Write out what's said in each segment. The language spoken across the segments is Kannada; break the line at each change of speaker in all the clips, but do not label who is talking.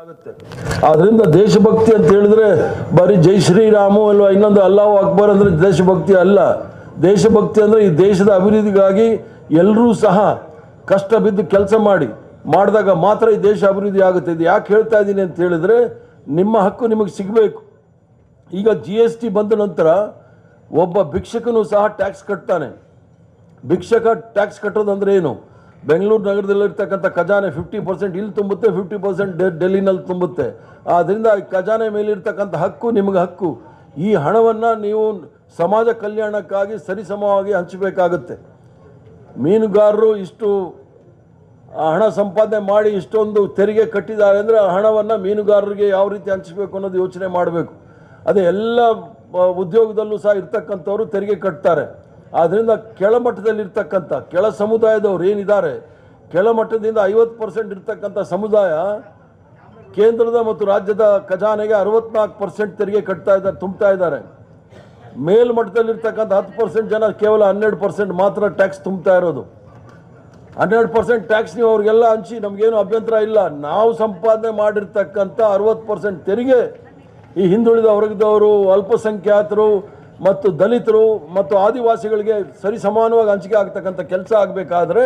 ಆಗುತ್ತೆ. ಆದ್ರಿಂದ ದೇಶಭಕ್ತಿ ಅಂತ ಹೇಳಿದ್ರೆ ಬರೀ ಜೈ ಶ್ರೀರಾಮು ಅಲ್ವಾ ಇನ್ನೊಂದು ಅಲ್ಲಾಹು ಅಕ್ಬರ್ ಅಂದ್ರೆ ದೇಶಭಕ್ತಿ ಅಲ್ಲ. ದೇಶಭಕ್ತಿ ಅಂದ್ರೆ ಈ ದೇಶದ ಅಭಿವೃದ್ಧಿಗಾಗಿ ಎಲ್ಲರೂ ಸಹ ಕಷ್ಟ ಬಿದ್ದು ಕೆಲಸ ಮಾಡಿ, ಮಾಡಿದಾಗ ಮಾತ್ರ ಈ ದೇಶ ಅಭಿವೃದ್ಧಿ ಆಗುತ್ತೆ. ಇದು ಯಾಕೆ ಹೇಳ್ತಾ ಇದ್ದೀನಿ ಅಂತ ಹೇಳಿದ್ರೆ ನಿಮ್ಮ ಹಕ್ಕು ನಿಮಗೆ ಸಿಗಬೇಕು. ಈಗ ಜಿ ಎಸ್ ಟಿ ಬಂದ ನಂತರ ಒಬ್ಬ ಭಿಕ್ಷಕನು ಸಹ ಟ್ಯಾಕ್ಸ್ ಕಟ್ತಾನೆ. ಭಿಕ್ಷಕ ಟ್ಯಾಕ್ಸ್ ಕಟ್ಟೋದಂದ್ರೆ ಏನು? ಬೆಂಗಳೂರು ನಗರದಲ್ಲಿರ್ತಕ್ಕಂಥ ಖಜಾನೆ ಫಿಫ್ಟಿ ಪರ್ಸೆಂಟ್ ಇಲ್ಲಿ ತುಂಬುತ್ತೆ ಫಿಫ್ಟಿ ಪರ್ಸೆಂಟ್ ಡೆಲ್ಲಿನಲ್ಲಿ ತುಂಬುತ್ತೆ. ಆದ್ದರಿಂದ ಖಜಾನೆ ಮೇಲಿರ್ತಕ್ಕಂಥ ಹಕ್ಕು ನಿಮಗೆ ಹಕ್ಕು. ಈ ಹಣವನ್ನು ನೀವು ಸಮಾಜ ಕಲ್ಯಾಣಕ್ಕಾಗಿ, ಸರಿಸಮವಾಗಿ ಹಂಚಬೇಕಾಗುತ್ತೆ. ಮೀನುಗಾರರು ಇಷ್ಟು ಹಣ ಸಂಪಾದನೆ ಮಾಡಿ ಇಷ್ಟೊಂದು ತೆರಿಗೆ ಕಟ್ಟಿದ್ದಾರೆ ಅಂದರೆ ಆ ಹಣವನ್ನು ಮೀನುಗಾರರಿಗೆ ಯಾವ ರೀತಿ ಹಂಚಬೇಕು ಅನ್ನೋದು ಯೋಚನೆ ಮಾಡಬೇಕು. ಅದೇ ಎಲ್ಲ ಉದ್ಯೋಗದಲ್ಲೂ ಸಹ ಇರ್ತಕ್ಕಂಥವ್ರು ತೆರಿಗೆ ಕಟ್ತಾರೆ. ಆದ್ದರಿಂದ ಕೆಳಮಟ್ಟದಲ್ಲಿರ್ತಕ್ಕಂಥ ಕೆಳ ಸಮುದಾಯದವ್ರು ಏನಿದ್ದಾರೆ ಕೆಳಮಟ್ಟದಿಂದ ಐವತ್ತು ಪರ್ಸೆಂಟ್ ಇರ್ತಕ್ಕಂಥ ಸಮುದಾಯ ಕೇಂದ್ರದ ಮತ್ತು ರಾಜ್ಯದ ಖಜಾನೆಗೆ ಅರವತ್ನಾಲ್ಕು ಪರ್ಸೆಂಟ್ ತೆರಿಗೆ ಕಟ್ತಾ ಇದ್ದಾರೆ, ತುಂಬ್ತಾ ಇದ್ದಾರೆ. ಮೇಲ್ಮಟ್ಟದಲ್ಲಿರ್ತಕ್ಕಂಥ ಹತ್ತು ಪರ್ಸೆಂಟ್ ಜನ ಕೇವಲ ಹನ್ನೆರಡು ಪರ್ಸೆಂಟ್ ಮಾತ್ರ ಟ್ಯಾಕ್ಸ್ ತುಂಬ್ತಾ ಇರೋದು. ಹನ್ನೆರಡು ಪರ್ಸೆಂಟ್ ಟ್ಯಾಕ್ಸ್ ನೀವು ಅವ್ರಿಗೆಲ್ಲ ಹಂಚಿ, ನಮಗೇನು ಅಭ್ಯಂತರ ಇಲ್ಲ. ನಾವು ಸಂಪಾದನೆ ಮಾಡಿರ್ತಕ್ಕಂಥ ಅರವತ್ತು ಪರ್ಸೆಂಟ್ ತೆರಿಗೆ ಈ ಹಿಂದುಳಿದ ವರ್ಗದವರು, ಅಲ್ಪಸಂಖ್ಯಾತರು ಮತ್ತು ದಲಿತರು ಮತ್ತು ಆದಿವಾಸಿಗಳಿಗೆ ಸರಿಸಮಾನವಾಗಿ ಹಂಚಿಕೆ ಆಗ್ತಕ್ಕಂಥ ಕೆಲಸ ಆಗಬೇಕಾದ್ರೆ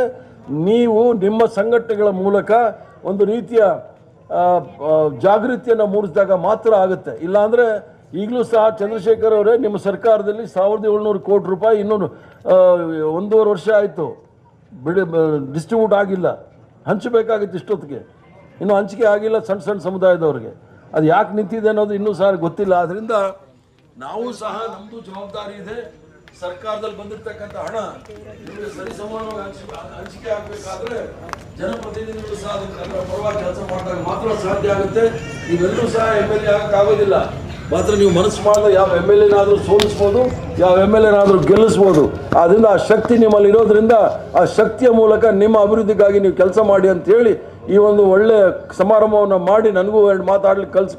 ನೀವು ನಿಮ್ಮ ಸಂಘಟನೆಗಳ ಮೂಲಕ ಒಂದು ರೀತಿಯ ಜಾಗೃತಿಯನ್ನು ಮೂಡಿಸಿದಾಗ ಮಾತ್ರ ಆಗುತ್ತೆ. ಇಲ್ಲಾಂದರೆ ಈಗಲೂ ಸಹ ಚಂದ್ರಶೇಖರ್ ಅವರೇ ನಿಮ್ಮ ಸರ್ಕಾರದಲ್ಲಿ ಸಾವಿರದ ಏಳ್ನೂರು ಕೋಟಿ ರೂಪಾಯಿ ಇನ್ನೂರು ಒಂದೂವರೆ ವರ್ಷ ಆಯಿತು. ಬಿಡಿ ಡಿಸ್ಟ್ರಿಬ್ಯೂಟ್ ಆಗಿಲ್ಲ. ಹಂಚಬೇಕಾಗಿತ್ತು ಇಷ್ಟೊತ್ತಿಗೆ. ಇನ್ನೂ ಹಂಚಿಕೆ ಆಗಿಲ್ಲ ಸಣ್ಣ ಸಣ್ಣ ಸಮುದಾಯದವ್ರಿಗೆ. ಅದು ಯಾಕೆ ನಿಂತಿದೆ ಅನ್ನೋದು ಇನ್ನೂ ಸಹ ಗೊತ್ತಿಲ್ಲ. ಅದರಿಂದ ನಾವು ಸಹ ನಮ್ಮದು ಜವಾಬ್ದಾರಿ ಇದೆ. ಸರ್ಕಾರದಲ್ಲಿ ಬಂದಿರತಕ್ಕಂಥ ಹಣ ನಿಮಗೆ ಸರಿಸಮಾನವಾಗಿ ಹಂಚಿ- ಹಂಚಿಕೆ ಆಗಬೇಕಾದ್ರೆ ಜನಪ್ರತಿನಿಧಿಗಳು ಸಹ ಅದಕ್ಕೆ ಪರವಾಗಿ ಕೆಲಸ ಮಾಡಿದಾಗ ಮಾತ್ರ ಸಾಧ್ಯ ಆಗುತ್ತೆ. ನೀವೆಲ್ಲರೂ ಸಹ ಎಂ ಎಲ್ ಎ ಆಗೋದಿಲ್ಲ. ಮಾತ್ರ ನೀವು ಮನಸ್ಸು ಮಾಡಿದ್ರೆ ಯಾವ ಎಂ ಎಲ್ ಎನಾದರೂ ಸೋಲಿಸ್ಬೋದು, ಯಾವ ಎಂ ಎಲ್ ಎನಾದರೂ ಗೆಲ್ಲಿಸ್ಬೋದು. ಆದ್ದರಿಂದ ಆ ಶಕ್ತಿ ನಿಮ್ಮಲ್ಲಿ ಇರೋದ್ರಿಂದ ಆ ಶಕ್ತಿಯ ಮೂಲಕ ನಿಮ್ಮ ಅಭಿವೃದ್ಧಿಗಾಗಿ ನೀವು ಕೆಲಸ ಮಾಡಿ ಅಂತ ಹೇಳಿ ಈ ಒಂದು ಒಳ್ಳೆಯ ಸಮಾರಂಭವನ್ನು ಮಾಡಿ ನನಗೂ ಎರಡು ಮಾತಾಡ್ಲಿಕ್ಕೆ ಕಲ್ಸ್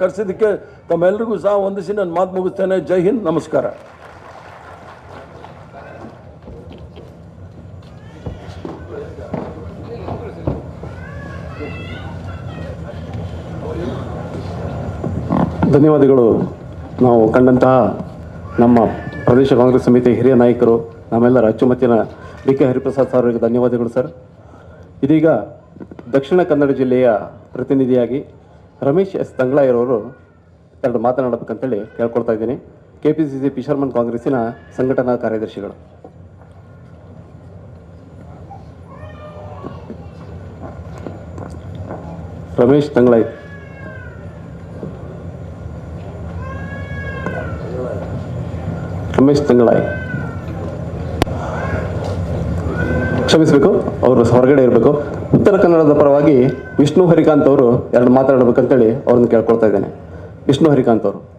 ಕರೆಸಿದ್ದಕ್ಕೆ ತಮ್ಮೆಲ್ಲರಿಗೂ ಸಹ ಹೊಂದಿಸಿ ನನ್ನ ಮಾತು ಮುಗಿಸ್ತೇನೆ. ಜೈ ಹಿಂದ್, ನಮಸ್ಕಾರ.
ಧನ್ಯವಾದಗಳು. ನಾವು ಕಂಡಂತಹ ನಮ್ಮ ಪ್ರದೇಶ ಕಾಂಗ್ರೆಸ್ ಸಮಿತಿ ಹಿರಿಯ ನಾಯಕರು, ನಮ್ಮೆಲ್ಲರ ಅಚ್ಚುಮತ್ತಿನ ಬಿ ಕೆ ಹರಿಪ್ರಸಾದ್ ಸರ್ ಅವರಿಗೆ ಧನ್ಯವಾದಗಳು ಸರ್. ಇದೀಗ ದಕ್ಷಿಣ ಕನ್ನಡ ಜಿಲ್ಲೆಯ ಪ್ರತಿನಿಧಿಯಾಗಿ ರಮೇಶ್ ಎಸ್. ತಂಗ್ಳಾಯರವರು ಎರಡು ಮಾತನಾಡಬೇಕಂತೇಳಿ ಕೇಳ್ಕೊಳ್ತಾ ಇದ್ದೀನಿ. K P C C fisherman ಕಾಂಗ್ರೆಸ್ಸಿನ ಸಂಘಟನಾ ಕಾರ್ಯದರ್ಶಿಗಳು. ರಮೇಶ್ ತಂಗ್ಳಾಯ್. ರಮೇಶ್ ತಂಗಳಾಯ್. ಕ್ಷಮಿಸಬೇಕು, ಅವರು ಹೊರಗಡೆ ಇರಬೇಕು. ಉತ್ತರ ಕನ್ನಡದ ಪರವಾಗಿ ವಿಷ್ಣು ಹರಿಕಾಂತ್ ಅವರು ಎರಡು ಮಾತಾಡಬೇಕಂತೇಳಿ ಅವ್ರನ್ನ ಕೇಳ್ಕೊಳ್ತಾ ಇದ್ದೇನೆ. ವಿಷ್ಣು ಹರಿಕಾಂತ್ ಅವರು.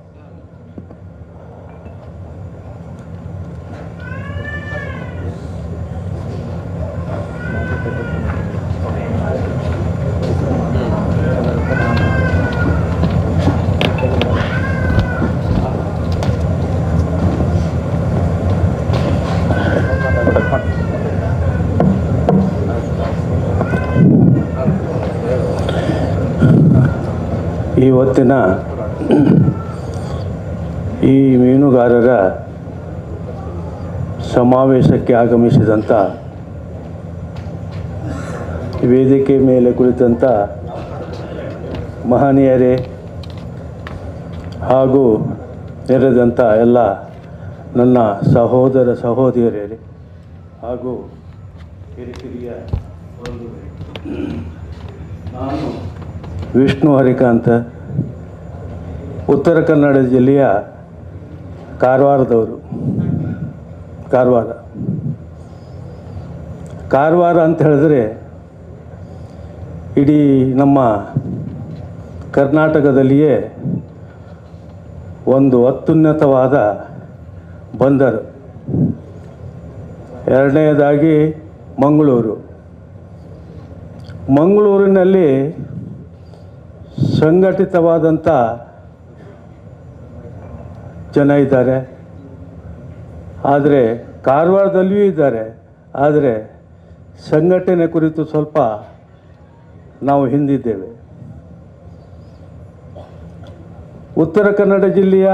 ಇವತ್ತಿನ ಈ ಮೀನುಗಾರರ ಸಮಾವೇಶಕ್ಕೆ ಆಗಮಿಸಿದಂಥ ವೇದಿಕೆ ಮೇಲೆ ಕುಳಿತಂಥ ಮಹನೀಯರೇ ಹಾಗೂ ನೆರೆದಂಥ ಎಲ್ಲ ನನ್ನ ಸಹೋದರ ಸಹೋದರಿಯರೇ ಹಾಗೂ ಕಿರಿಕಿರಿಯ ಒಂದು ನಾನು ವಿಷ್ಣು ಹರಿಕಾಂತ, ಉತ್ತರ ಕನ್ನಡ ಜಿಲ್ಲೆಯ ಕಾರವಾರದವರು. ಕಾರವಾರ. ಕಾರವಾರ ಅಂತ ಹೇಳಿದ್ರೆ ಇಡೀ ನಮ್ಮ ಕರ್ನಾಟಕದಲ್ಲಿಯೇ ಒಂದು ಅತ್ಯುನ್ನತವಾದ ಬಂದರು. ಎರಡನೆಯದಾಗಿ ಮಂಗಳೂರು. ಮಂಗಳೂರಿನಲ್ಲಿ ಸಂಘಟಿತವಾದಂಥ ಜನ ಇದ್ದಾರೆ. ಆದರೆ ಕಾರವಾರದಲ್ಲಿಯೂ ಇದ್ದಾರೆ. ಆದರೆ ಸಂಘಟನೆ ಕುರಿತು ಸ್ವಲ್ಪ ನಾವು ಹಿಂದಿದ್ದೇವೆ. ಉತ್ತರ ಕನ್ನಡ ಜಿಲ್ಲೆಯ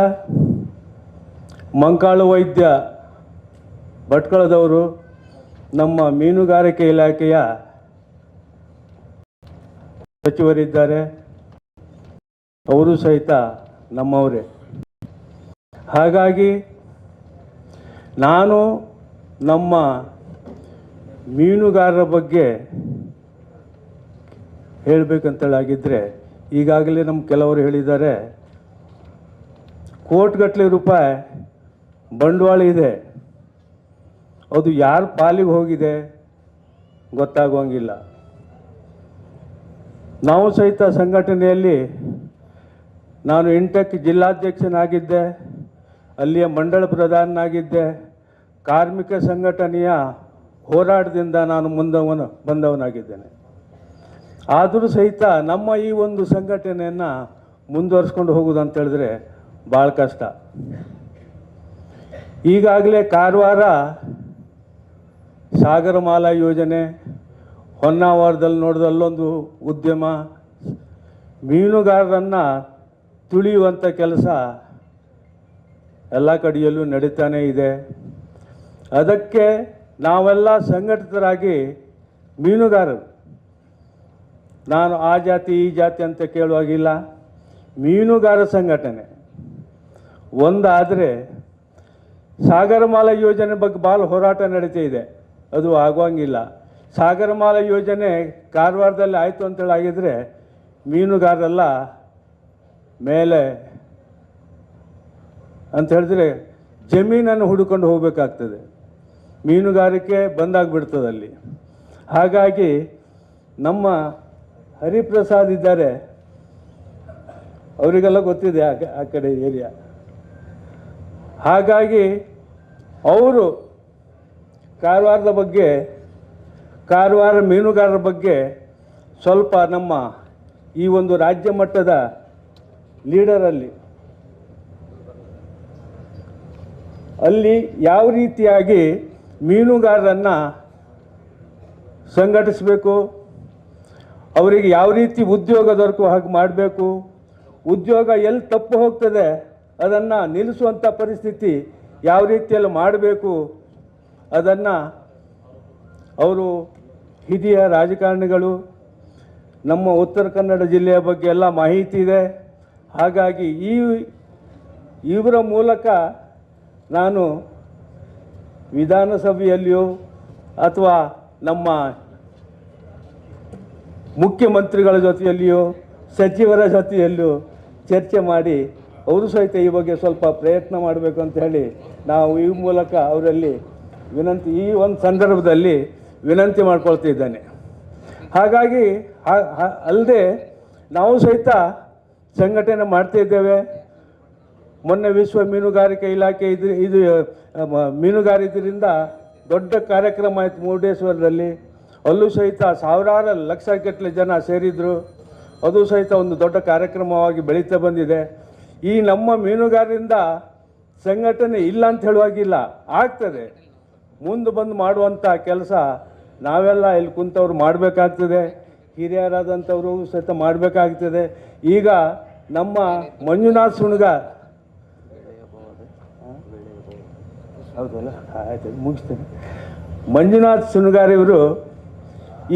ಮಂಕಾಳು ವೈದ್ಯ ಭಟ್ಕಳದವರು ನಮ್ಮ ಮೀನುಗಾರಿಕೆ ಇಲಾಖೆಯ ಸಚಿವರಿದ್ದಾರೆ. ಅವರು ಸಹಿತ ನಮ್ಮವರೇ. ಹಾಗಾಗಿ ನಾನು ನಮ್ಮ ಮೀನುಗಾರರ ಬಗ್ಗೆ ಹೇಳಬೇಕಂತೇಳಾಗಿದ್ದರೆ ಈಗಾಗಲೇ ನಮ್ಮ ಕೆಲವರು ಹೇಳಿದ್ದಾರೆ, ಕೋಟ್ಗಟ್ಟಲೆ ರೂಪಾಯಿ ಬಂಡವಾಳ ಇದೆ. ಅದು ಯಾರ ಪಾಲಿಗೆ ಹೋಗಿದೆ ಗೊತ್ತಾಗುವಂಗಿಲ್ಲ. ನಾವು ಸಹಿತ ಸಂಘಟನೆಯಲ್ಲಿ ನಾನು ಇಂಟೆಕ್ ಜಿಲ್ಲಾಧ್ಯಕ್ಷನಾಗಿದ್ದೆ, ಅಲ್ಲಿಯ ಮಂಡಳ ಪ್ರಧಾನನಾಗಿದ್ದೆ. ಕಾರ್ಮಿಕ ಸಂಘಟನೆಯ ಹೋರಾಟದಿಂದ ನಾನು ಮುಂದವನ, ಬಂದವನಾಗಿದ್ದೇನೆ. ಆದರೂ ಸಹಿತ ನಮ್ಮ ಈ ಒಂದು ಸಂಘಟನೆಯನ್ನು ಮುಂದುವರಿಸ್ಕೊಂಡು ಹೋಗೋದು ಅಂತ ಹೇಳಿದ್ರೆ ಭಾಳ ಕಷ್ಟ. ಈಗಾಗಲೇ ಕಾರವಾರ ಸಾಗರಮಾಲಾ ಯೋಜನೆ, ಹೊನ್ನಾವರದಲ್ಲಿ ನೋಡಿದ ಅಲ್ಲೊಂದು ಉದ್ಯಮ, ಮೀನುಗಾರರನ್ನು ತುಳಿಯುವಂಥ ಕೆಲಸ ಎಲ್ಲ ಕಡೆಯಲ್ಲೂ ನಡೀತಾನೇ ಇದೆ. ಅದಕ್ಕೆ ನಾವೆಲ್ಲ ಸಂಘಟಿತರಾಗಿ ಮೀನುಗಾರರು. ನಾನು ಆ ಜಾತಿ, ಈ ಜಾತಿ ಅಂತ ಕೇಳುವಾಗಿಲ್ಲ. ಮೀನುಗಾರ ಸಂಘಟನೆ. ಒಂದಾದರೆ ಸಾಗರಮಾಲಾ ಯೋಜನೆ ಬಗ್ಗೆ ಭಾಳ ಹೋರಾಟ ನಡೀತಾ ಇದೆ. ಅದು ಆಗುವಂಗಿಲ್ಲ. ಸಾಗರಮಾಲಾ ಯೋಜನೆ ಕಾರವಾರದಲ್ಲಿ ಆಯಿತು ಅಂತೇಳಿ ಆಗಿದ್ರೆ ಮೀನುಗಾರರೆಲ್ಲ ಮೇಲೆ ಅಂತ ಹೇಳಿದ್ರೆ ಜಮೀನನ್ನು ಹುಡುಕೊಂಡು ಹೋಗಬೇಕಾಗ್ತದೆ. ಮೀನುಗಾರಿಕೆ ಬಂದಾಗ್ಬಿಡ್ತದೆ ಅಲ್ಲಿ. ಹಾಗಾಗಿ ನಮ್ಮ ಹರಿಪ್ರಸಾದ್ ಇದ್ದಾರೆ. ಅವರಿಗೆಲ್ಲ ಗೊತ್ತಿದೆ ಆ ಕಡೆ ಏರಿಯಾ. ಹಾಗಾಗಿ ಅವರು ಕಾರವಾರದ ಬಗ್ಗೆ, ಕಾರವಾರ ಮೀನುಗಾರರ ಬಗ್ಗೆ ಸ್ವಲ್ಪ ನಮ್ಮ ಈ ಒಂದು ರಾಜ್ಯ ಮಟ್ಟದ ಲೀಡರಲ್ಲಿ ಅಲ್ಲಿ. ಯಾವ ರೀತಿಯಾಗಿ ಮೀನುಗಾರರನ್ನು ಸಂಘಟಿಸಬೇಕು, ಅವರಿಗೆ ಯಾವ ರೀತಿ ಉದ್ಯೋಗ ದೊರಕುವ ಹಾಗೆ ಮಾಡಬೇಕು, ಉದ್ಯೋಗ ಎಲ್ಲಿ ತಪ್ಪು ಹೋಗ್ತದೆ ಅದನ್ನು ನಿಲ್ಲಿಸುವಂಥ ಪರಿಸ್ಥಿತಿ ಯಾವ ರೀತಿಯಲ್ಲಿ ಮಾಡಬೇಕು, ಅದನ್ನು ಅವರು ಹಿರಿಯ ರಾಜಕಾರಣಿಗಳು, ನಮ್ಮ ಉತ್ತರ ಕನ್ನಡ ಜಿಲ್ಲೆಯ ಬಗ್ಗೆ ಎಲ್ಲ ಮಾಹಿತಿ ಇದೆ. ಹಾಗಾಗಿ ಈ ಇವರ ಮೂಲಕ ನಾನು ವಿಧಾನಸಭೆಯಲ್ಲಿಯೂ ಅಥವಾ ನಮ್ಮ ಮುಖ್ಯಮಂತ್ರಿಗಳ ಜೊತೆಯಲ್ಲಿಯೂ, ಸಚಿವರ ಜೊತೆಯಲ್ಲೂ ಚರ್ಚೆ ಮಾಡಿ ಅವರು ಸಹಿತ ಈ ಬಗ್ಗೆ ಸ್ವಲ್ಪ ಪ್ರಯತ್ನ ಮಾಡಬೇಕು ಅಂತ ಹೇಳಿ ನಾವು ಈ ಮೂಲಕ ಅವರಲ್ಲಿ ವಿನಂತಿ, ಈ ಒಂದು ಸಂದರ್ಭದಲ್ಲಿ ವಿನಂತಿ ಮಾಡ್ಕೊಳ್ತಿದ್ದೇನೆ. ಹಾಗಾಗಿ ಅಲ್ಲದೆ ನಾವು ಸಹಿತ ಸಂಘಟನೆ ಮಾಡ್ತಾ ಇದ್ದೇವೆ. ಮೊನ್ನೆ ವಿಶ್ವ ಮೀನುಗಾರಿಕೆ ಇಲಾಖೆ ಇದು ಇದು ಮೀನುಗಾರಿದ್ರಿಂದ ಮೀನುಗಾರಿಕೆಯಿಂದ ದೊಡ್ಡ ಕಾರ್ಯಕ್ರಮ ಆಯಿತು ಮುರುಡೇಶ್ವರದಲ್ಲಿ. ಅಲ್ಲೂ ಸಹಿತ ಸಾವಿರಾರು ಲಕ್ಷಗಟ್ಟಲೆ ಜನ ಸೇರಿದರು. ಅದು ಸಹಿತ ಒಂದು ದೊಡ್ಡ ಕಾರ್ಯಕ್ರಮವಾಗಿ ಬೆಳೀತಾ ಬಂದಿದೆ. ಈ ನಮ್ಮ ಮೀನುಗಾರರಿಂದ ಸಂಘಟನೆ ಇಲ್ಲ ಅಂತ ಹೇಳುವಾಗಿಲ್ಲ, ಆಗ್ತದೆ. ಮುಂದೆ ಬಂದು ಮಾಡುವಂಥ ಕೆಲಸ ನಾವೆಲ್ಲ ಇಲ್ಲಿ ಕುಂತವ್ರು ಮಾಡಬೇಕಾಗ್ತದೆ. ಹಿರಿಯರಾದಂಥವರು ಸಹಿತ ಮಾಡಬೇಕಾಗ್ತದೆ. ಈಗ ನಮ್ಮ ಮಂಜುನಾಥ್ ಸುಣ್ಗಾರ್ ಹೌದಲ್ಲ? ಆಯ್ತು, ಮುಗಿಸ್ತೇನೆ. ಮಂಜುನಾಥ್ ಸುಣ್ಗಾರ್ ಇವರು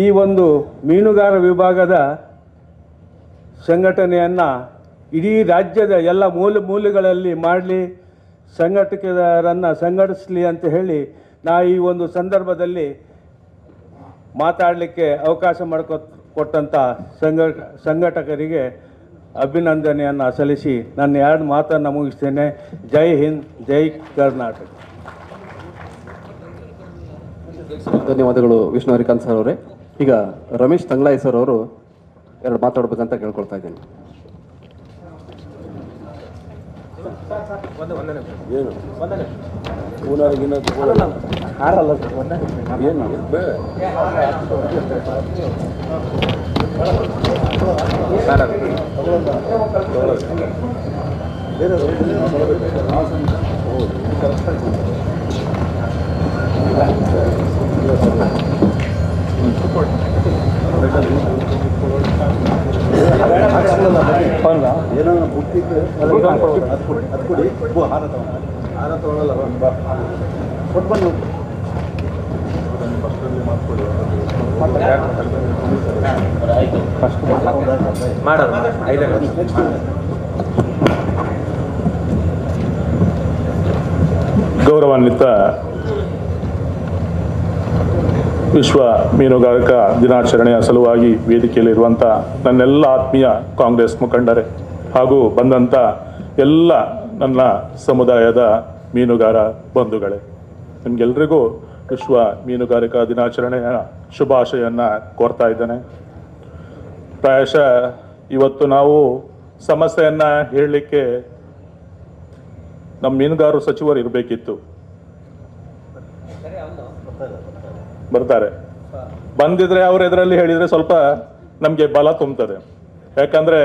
ಈ ಒಂದು ಮೀನುಗಾರ ವಿಭಾಗದ ಸಂಘಟನೆಯನ್ನು ಇಡೀ ರಾಜ್ಯದ ಎಲ್ಲ ಮೂಲೆ ಮೂಲೆಗಳಲ್ಲಿ ಮಾಡಲಿ, ಸಂಘಟಕರನ್ನು ಸಂಘಟಿಸಲಿ ಅಂತ ಹೇಳಿ ನಾ ಈ ಒಂದು ಸಂದರ್ಭದಲ್ಲಿ ಮಾತಾಡಲಿಕ್ಕೆ ಅವಕಾಶ ಮಾಡಿಕೊ ಕೊಟ್ಟಂಥ ಸಂಘ, ಸಂಘಟಕರಿಗೆ ಅಭಿನಂದನೆಯನ್ನು ಸಲ್ಲಿಸಿ ನನ್ನ ಎರಡು ಮಾತನ್ನು ಮುಗಿಸ್ತೇನೆ. ಜೈ ಹಿಂದ್ ಜೈ ಕರ್ನಾಟಕ.
ಧನ್ಯವಾದಗಳು ವಿಷ್ಣು ಹರಿಕಾಂತ್ ಸರ್ ಅವರೇ. ಈಗ ರಮೇಶ್ ತಂಗ್ಲಾಯಿ ಸರ್ ಅವರು ಎರಡು ಮಾತಾಡ್ಬೇಕಂತ ಕೇಳ್ಕೊಳ್ತಾ ಇದ್ದೀನಿ.
ಏನು? ಏನೋ ಬುಕ್ಕಿದ್ರೆ ಅದು ಕೊಡಿ ಅದು ಕೊಡಿ ಹಾರ ತಗೊಂಡು ಹಾರ ತಗೊಳ್ಳಲ್ಲ ಕೊಟ್ಬಂದು ಬಸ್ಸಲ್ಲಿ ಮಾಡಿಕೊಡಿ ಬೇ
ಗೌರವಾನ್ವಿತ ವಿಶ್ವ ಮೀನುಗಾರಿಕಾ ದಿನಾಚರಣೆಯ ಸಲುವಾಗಿ ವೇದಿಕೆಯಲ್ಲಿರುವಂಥ ನನ್ನೆಲ್ಲ ಆತ್ಮೀಯ ಕಾಂಗ್ರೆಸ್ ಮುಖಂಡರೇ ಹಾಗೂ ಬಂದಂಥ ಎಲ್ಲ ನನ್ನ ಸಮುದಾಯದ ಮೀನುಗಾರ ಬಂಧುಗಳೇ. ನಿಮಗೆಲ್ರಿಗೂ ವಿಶ್ವ ಮೀನುಗಾರಿಕಾ ದಿನಾಚರಣೆಯ ಶುಭಾಶಯನ್ನು ಕೋರ್ತಾ ಇದ್ದೇನೆ. ಪ್ರಾಯಶಃ ಇವತ್ತು ನಾವು ಸಮಸ್ಯೆಯನ್ನು ಹೇಳಲಿಕ್ಕೆ ನಮ್ಮ ಮೀನುಗಾರರು ಸಚಿವರು ಇರಬೇಕಿತ್ತು. ಬರ್ತಾರೆ. ಬಂದಿದ್ರೆ ಅವ್ರ ಎದುರಲ್ಲಿ ಹೇಳಿದ್ರೆ ಸ್ವಲ್ಪ ನಮಗೆ ಬಲ ತುಂಬುತ್ತದೆ. ಯಾಕಂದ್ರೆ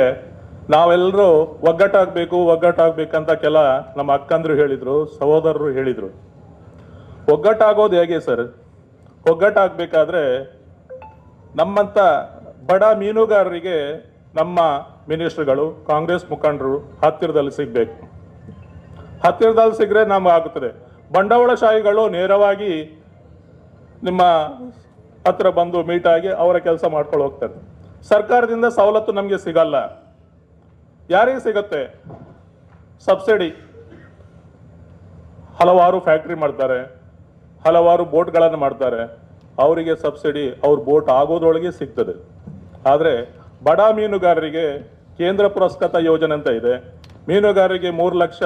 ನಾವೆಲ್ಲರೂ ಒಗ್ಗಟ್ಟಾಗಬೇಕು, ಒಗ್ಗಟ್ಟಾಗಬೇಕಂತ ಕೆಲ ನಮ್ಮ ಅಕ್ಕಂದ್ರು ಹೇಳಿದ್ರು, ಸಹೋದರರು ಹೇಳಿದ್ರು. ಒಗ್ಗಟ್ಟಾಗೋದು ಹೇಗೆ ಸರ್? ಒಗ್ಗಟ್ಟಾಗಬೇಕಾದ್ರೆ ನಮ್ಮಂಥ ಬಡ ಮೀನುಗಾರರಿಗೆ ನಮ್ಮ ಮಿನಿಸ್ಟ್ರುಗಳು, ಕಾಂಗ್ರೆಸ್ ಮುಖಂಡರು ಹತ್ತಿರದಲ್ಲಿ ಸಿಗಬೇಕು. ಹತ್ತಿರದಲ್ಲಿ ಸಿಗ್ರೆ ನಮ್ಗೆ ಆಗುತ್ತದೆ. ಬಂಡವಾಳಶಾಹಿಗಳು ನೇರವಾಗಿ ನಿಮ್ಮ ಹತ್ರ ಬಂದು ಮೀಟ್ ಆಗಿ ಅವರ ಕೆಲಸ ಮಾಡ್ಕೊಂಡು ಹೋಗ್ತಾರೆ. ಸರ್ಕಾರದಿಂದ ಸವಲತ್ತು ನಮಗೆ ಸಿಗಲ್ಲ. ಯಾರಿಗೆ ಸಿಗುತ್ತೆ? ಸಬ್ಸಿಡಿ. ಹಲವಾರು ಫ್ಯಾಕ್ಟ್ರಿ ಮಾಡ್ತಾರೆ. ಹಲವಾರು ಬೋಟ್ಗಳನ್ನು ಮಾಡ್ತಾರೆ. ಅವರಿಗೆ ಸಬ್ಸಿಡಿ, ಅವ್ರ ಬೋಟ್ ಆಗೋದ್ರೊಳಗೆ ಸಿಗ್ತದೆ. ಆದರೆ ಬಡ ಮೀನುಗಾರರಿಗೆ ಕೇಂದ್ರ ಪುರಸ್ಕೃತ ಯೋಜನೆ ಅಂತ ಇದೆ. ಮೀನುಗಾರರಿಗೆ ಮೂರು lakh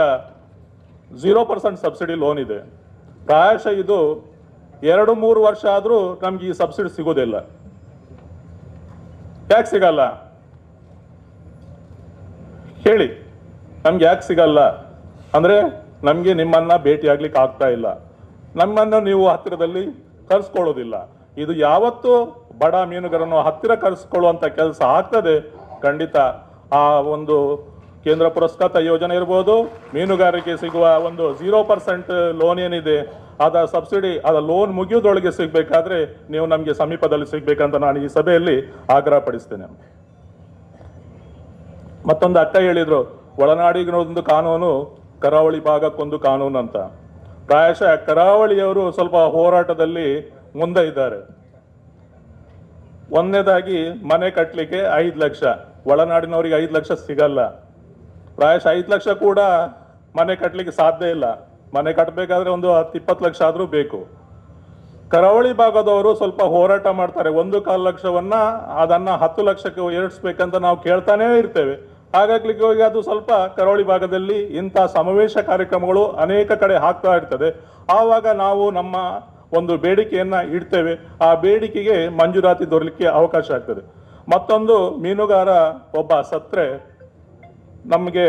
zero percent subsidy loan ಇದೆ. ಪ್ರಾಯಶ ಇದು ಎರಡು ಮೂರು ವರ್ಷ ಆದರೂ ನಮ್ಗೆ ಈ ಸಬ್ಸಿಡಿ ಸಿಗೋದಿಲ್ಲ. ಯಾಕೆ ಸಿಗಲ್ಲ? ಹೇಳಿ. ನಮ್ಗೆ ಯಾಕೆ ಸಿಗಲ್ಲ? ಅಂದ್ರೆ ನಮ್ಗೆ ನಿಮ್ಮನ್ನ ಭೇಟಿ ಆಗ್ಲಿಕ್ಕೆ ಆಗ್ತಾ ಇಲ್ಲ. ನಮ್ಮನ್ನು ನೀವು ಹತ್ತಿರದಲ್ಲಿ ಕರೆಸ್ಕೊಳ್ಳೋದಿಲ್ಲ. ಇದು ಯಾವತ್ತು ಬಡ ಮೀನುಗಾರನ್ನು ಹತ್ತಿರ ಕರೆಸ್ಕೊಳ್ಳುವಂಥ ಕೆಲಸ ಆಗ್ತದೆ. ಖಂಡಿತ ಆ ಒಂದು ಕೇಂದ್ರ ಪುರಸ್ಕೃತ ಯೋಜನೆ ಇರ್ಬೋದು, ಮೀನುಗಾರಿಕೆ ಸಿಗುವ ಒಂದು ಜೀರೋ ಪರ್ಸೆಂಟ್ ಲೋನ್ ಏನಿದೆ, ಅದ ಸಬ್ಸಿಡಿ, ಅದ ಲೋನ್ ಮುಗಿಯೋದೊಳಗೆ ಸಿಗಬೇಕಾದ್ರೆ ನೀವು ನಮಗೆ ಸಮೀಪದಲ್ಲಿ ಸಿಗಬೇಕಂತ ನಾನು ಈ ಸಭೆಯಲ್ಲಿ ಆಗ್ರಹ ಪಡಿಸ್ತೇನೆ ಮತ್ತೊಂದು ಅಕ್ಕ ಹೇಳಿದ್ರು ಒಳನಾಡಿಗೊಂದು ಕಾನೂನು, ಕರಾವಳಿ ಭಾಗಕ್ಕೊಂದು ಕಾನೂನು ಅಂತ. ಪ್ರಾಯಶಃ ಕರಾವಳಿಯವರು ಸ್ವಲ್ಪ ಹೋರಾಟದಲ್ಲಿ ಮುಂದೆ ಇದ್ದಾರೆ. ಒಂದನೇದಾಗಿ ಮನೆ ಕಟ್ಟಲಿಕ್ಕೆ ಐದು ಲಕ್ಷ, ಒಳನಾಡಿನವರಿಗೆ ಐದು ಲಕ್ಷ ಸಿಗಲ್ಲ. ಪ್ರಾಯಶಃ ಐದು ಲಕ್ಷ ಕೂಡ ಮನೆ ಕಟ್ಟಲಿಕ್ಕೆ ಸಾಧ್ಯ ಇಲ್ಲ. ಮನೆ ಕಟ್ಟಬೇಕಾದ್ರೆ ಒಂದು ಹತ್ತು, ಇಪ್ಪತ್ತು ಲಕ್ಷ ಆದರೂ ಬೇಕು. ಕರಾವಳಿ ಭಾಗದವರು ಸ್ವಲ್ಪ ಹೋರಾಟ ಮಾಡ್ತಾರೆ. ಒಂದು ಕಾಲು ಲಕ್ಷವನ್ನ ಅದನ್ನ ಹತ್ತು ಲಕ್ಷಕ್ಕೆ ಏರಿಸ್ಬೇಕಂತ ನಾವು ಕೇಳ್ತಾನೇ ಇರ್ತೇವೆ. ಹಾಗಾಗ್ಲಿಕ್ಕೆ ಹೋಗಿ ಅದು ಸ್ವಲ್ಪ ಕರಾವಳಿ ಭಾಗದಲ್ಲಿ ಇಂಥ ಸಮಾವೇಶ ಕಾರ್ಯಕ್ರಮಗಳು ಅನೇಕ ಕಡೆ ಹಾಕ್ತಾ ಇರ್ತದೆ. ಆವಾಗ ನಾವು ನಮ್ಮ ಒಂದು ಬೇಡಿಕೆಯನ್ನು ಇಡ್ತೇವೆ. ಆ ಬೇಡಿಕೆಗೆ ಮಂಜೂರಾತಿ ದೊರಲಿಕ್ಕೆ ಅವಕಾಶ ಆಗ್ತದೆ. ಮತ್ತೊಂದು ಮೀನುಗಾರ ಒಬ್ಬ ಸತ್ರೆ ನಮಗೆ